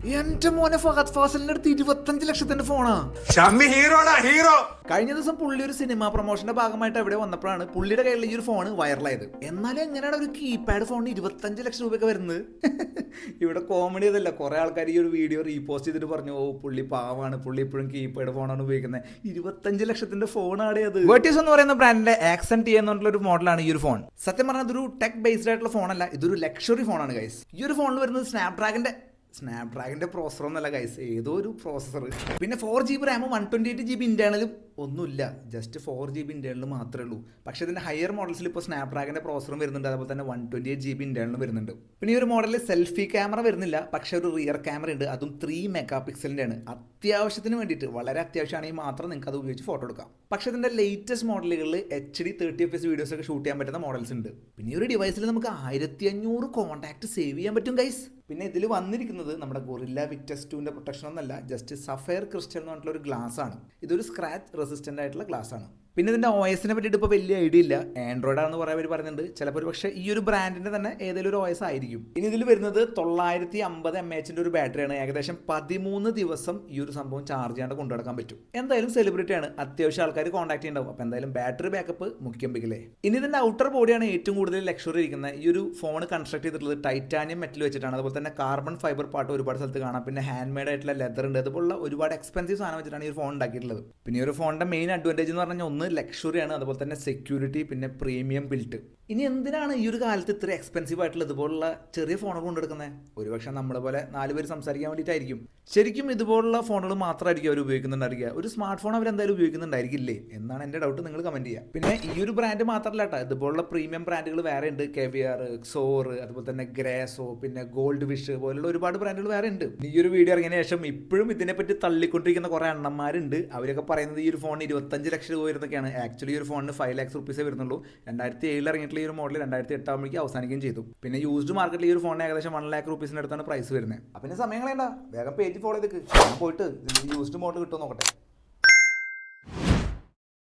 എന്റെ മോനെ ഫഹദ് ഫാസലിന്റെ അടുത്ത് ഇരുപത്തഞ്ച് ലക്ഷത്തിന്റെ ഫോണാ. ഷമ്മി ഹീറോടാ ഹീറോ. കഴിഞ്ഞ ദിവസം പുള്ളി ഒരു സിനിമ പ്രൊമോഷന്റെ ഭാഗമായിട്ട് എവിടെ വന്നപ്പോഴാണ് പുള്ളിയുടെ കയ്യിൽ ഈ ഒരു ഫോൺ വൈറലായത്. എന്നാലും എങ്ങനെയാണ് ഒരു കീപാഡ് ഫോണിന് ഇരുപത്തഞ്ച് ലക്ഷം രൂപയൊക്കെ വരുന്നത്? ഇവിടെ കോമഡി അതല്ല കുറെ ആൾക്കാർ ഈ ഒരു വീഡിയോ റീപോസ്റ്റ് ചെയ്തിട്ട് പറഞ്ഞു ഓ പുള്ളി പാവാണ്. പുള്ളി ഇപ്പോഴും കീപാഡ് ഫോണാണ് ഉപയോഗിക്കുന്നത്. ഇരുപത്തഞ്ച് ലക്ഷത്തിന്റെ ഫോണാണ് അത്. വേർട്ടീസ് എന്ന് പറയുന്ന ബ്രാൻഡിന്റെ ആക്സൻ ടി എന്നുള്ള ഒരു മോഡലാണ് ഈ ഒരു ഫോൺ സത്യം പറഞ്ഞാൽ ഇതൊരു ടെക് ബേസ്ഡ് ആയിട്ടുള്ള ഫോണല്ല ഇതൊരു ലക്ഷറി ഫോണാണ് ഗൈസ് ഈ ഒരു ഫോണിൽ വരുന്നത് സ്നാപ്ഡ്രാഗന്റെ സ്നാപ്ഡ്രാഗന്റെ പ്രോസസർ ഒന്നല്ല ഗൈസ് ഏതോ ഒരു പ്രോസസർ പിന്നെ ഫോർ ജി ബി റാമും one twenty eight G B ഇന്റേണലും ഒന്നുമില്ല. Just four G B internal മാത്രമേ ഉള്ളൂ. പക്ഷേ ഇതിന്റെ ഹയർ മോഡൽസിൽ ഇപ്പോൾ സ്നാപ്ഡ്രാഗന്റെ പ്രോസറും വരുന്നുണ്ട്. അതുപോലെ തന്നെ one twenty eight G B ഇന്റേണലും വരുന്നുണ്ട്. പിന്നെ ഈ ഒരു മോഡലിൽ സെൽഫി ക്യാമറ വരുന്നില്ല. പക്ഷേ ഒരു റിയർ ക്യാമറ ഉണ്ട്. അതും ത്രീ മെഗാ പിക്സലിന്റെ ആണ്. അത്യാവശ്യത്തിന് വേണ്ടിയിട്ട് വളരെ അത്യാവശ്യമാണെങ്കിൽ മാത്രം നിങ്ങൾക്ക് അത് ഉപയോഗിച്ച് ഫോട്ടോ എടുക്കാം. പക്ഷേ ഇതിന്റെ ലേറ്റസ്റ്റ് മോഡലുകളിൽ H D thirty F S videos ഒക്കെ ഷൂട്ട് ചെയ്യാൻ പറ്റുന്ന മോഡൽസ് ഉണ്ട്. പിന്നെ ഈ ഒരു ഡിവൈസിൽ നമുക്ക് ആയിരത്തി അഞ്ഞൂറ് കോൺടാക്ട് സേവ് ചെയ്യാൻ പറ്റും ഗൈസ് പിന്നെ ഇതിൽ വന്നിരിക്കുന്നത് നമ്മുടെ ഗൊറില്ല വിക്ടസ് ടുവിന്റെ പ്രൊട്ടക്ഷൻ ഒന്നല്ല. ജസ്റ്റ് സഫയർ ക്രിസ്റ്റൽ എന്ന് പറഞ്ഞിട്ടുള്ള ഒരു ഗ്ലാസ് ആണ്. ഇതൊരു സ്ക്രാച്ച് റെസിസ്റ്റന്റ് ആയിട്ടുള്ള ഗ്ലാസ് ആണ്. പിന്നെ ഇതിന്റെ ഒ എസിനെ പറ്റിയിട്ട് ഇപ്പോൾ വലിയ ഐഡിയ ഇല്ല. ആൻഡ്രോയിഡ് ആണെന്ന് കുറേ പേര് പറയുന്നുണ്ട് ചിലപ്പോൾ പക്ഷേ ഈ ഒരു ബ്രാൻഡിന്റെ തന്നെ ഏതെങ്കിലും ഒരു ഒ എസ് ആയിരിക്കും. ഇനി ഇതിൽ വരുന്നത് തൊള്ളായിരത്തി അമ്പത് എം എച്ചിന്റെ ഒരു ബാറ്ററിയാണ് ഏകദേശം പതിമൂന്ന് ദിവസം ഈ ഒരു സംഭവം ചാർജ് ചെയ്യാണ്ട് കൊണ്ടുനടക്കാൻ പറ്റും. എന്തായാലും സെലിബ്രിറ്റി ആണ്. അത്യാവശ്യം ആൾക്കാർ കോൺടാക്ട് ചെയ്യണ്ടാവും. അപ്പോൾ എന്തായാലും ബാറ്ററി ബാക്കപ്പ് മുഖ്യം പിക്കില്ലേ ഇനി ഇതിന്റെ ഔട്ടർ ബോഡിയാണ് ഏറ്റവും കൂടുതൽ ലക്ഷറി ഇരിക്കുന്നത്. ഈ ഒരു ഫോൺ കൺസ്ട്രക്ട് ചെയ്തിട്ടുള്ളത് ടൈറ്റാനിയം മെറ്റൽ വെച്ചിട്ടാണ്. അതുപോലെ തന്നെ കാർബൺ ഫൈബർ പാട്ട് ഒരുപാട് സ്ഥലത്ത് കാണാം. പിന്നെ ഹാൻഡ് മെയ്ഡ് ആയിട്ടുള്ള ലെതർ ഉണ്ട്. അതുപോലുള്ള ഒരുപാട് എക്സ്പെൻസീവ് സാധനം വെച്ചിട്ടാണ് ഈ ഒരു ഫോൺ ഉണ്ടാക്കിയിട്ടുള്ളത്. പിന്നെ ഈ ഒരു ഫോണിന്റെ മെയിൻ അഡ്വാന്റേജ് എന്ന് പറഞ്ഞാൽ ഒന്ന് ലക്ഷറിയാണ് അതുപോലെ തന്നെ സെക്യൂരിറ്റി പിന്നെ പ്രീമിയം ബിൽറ്റ് ഇനി എന്തിനാണ് ഈ ഒരു കാലത്ത് ഇത്ര എക്സ്പെൻസീവ് ആയിട്ടുള്ള ഇതുപോലുള്ള ചെറിയ ഫോണുകൾ കൊണ്ടെടുക്കുന്നത് ഒരുപക്ഷെ നമ്മളെ പോലെ നാല് പേര് സംസാരിക്കാൻ വേണ്ടിയിട്ടായിരിക്കും. ശരിക്കും ഇതുപോലുള്ള ഫോണുകൾ മാത്രമായിരിക്കും അവർ ഉപയോഗിക്കുന്നുണ്ടായിരിക്കുക. ഒരു സ്മാർട്ട് ഫോൺ അവർ എന്തായാലും ഉപയോഗിക്കുന്നുണ്ടായിരിക്കില്ലേ? എന്നാണ് എന്റെ ഡൗട്ട് നിങ്ങൾ കമന്റ് ചെയ്യുക. പിന്നെ ഈ ഒരു ബ്രാൻഡ് മാത്രമല്ല കേട്ടോ. ഇതുപോലുള്ള പ്രീമിയം ബ്രാൻഡുകൾ വേറെ ഉണ്ട്. കെവിയർ സോർ അതുപോലെ തന്നെ ഗ്രേസോ പിന്നെ ഗോൾഡ് വിഷ് പോലുള്ള ഒരുപാട് ബ്രാൻഡുകൾ വേറെ ഉണ്ട്. ഈ ഒരു വീഡിയോ ഇറങ്ങിയ ശേഷം ഇപ്പോഴും ഇതിനെപ്പറ്റി തള്ളിക്കൊണ്ടിരിക്കുന്ന കുറേ അണ്ണന്മാരുണ്ട്. അവരൊക്കെ പറയുന്നത് ഈ ഒരു ഫോൺ ഇരുപത്തഞ്ച് ലക്ഷം രൂപ വരുന്നൊക്കെയാണ്. ആക്ച്വലി ഈ ഒരു ഫോണിന് ഫൈവ് ലാക്സ് റുപ്പീസേ വരുന്നുള്ളൂ. രണ്ടായിരത്തി ഏഴിൽ ഇറങ്ങിയിട്ടുള്ള ഈ ഒരു മോഡൽ രണ്ടായിരത്തി എട്ടാകുമ്പോഴേക്ക് അവസാനിക്കുകയും ചെയ്തു. പിന്നെ യൂസ്ഡ് മാർക്കറ്റിൽ ഈ ഒരു ഫോണിന് ഏകദേശം വൺ ലാക്ക് റുപ്പീസിന്റെ അടുത്താണ് പ്രൈസ് വരുന്നത്. അപ്പം പിന്നെ സമയം വേഗം പേജ് ഫോളോ ചെയ്തേക്ക്. പോയിട്ട് യൂസ്ഡ് മോഡൽ കിട്ടുമോ നോക്കട്ടെ.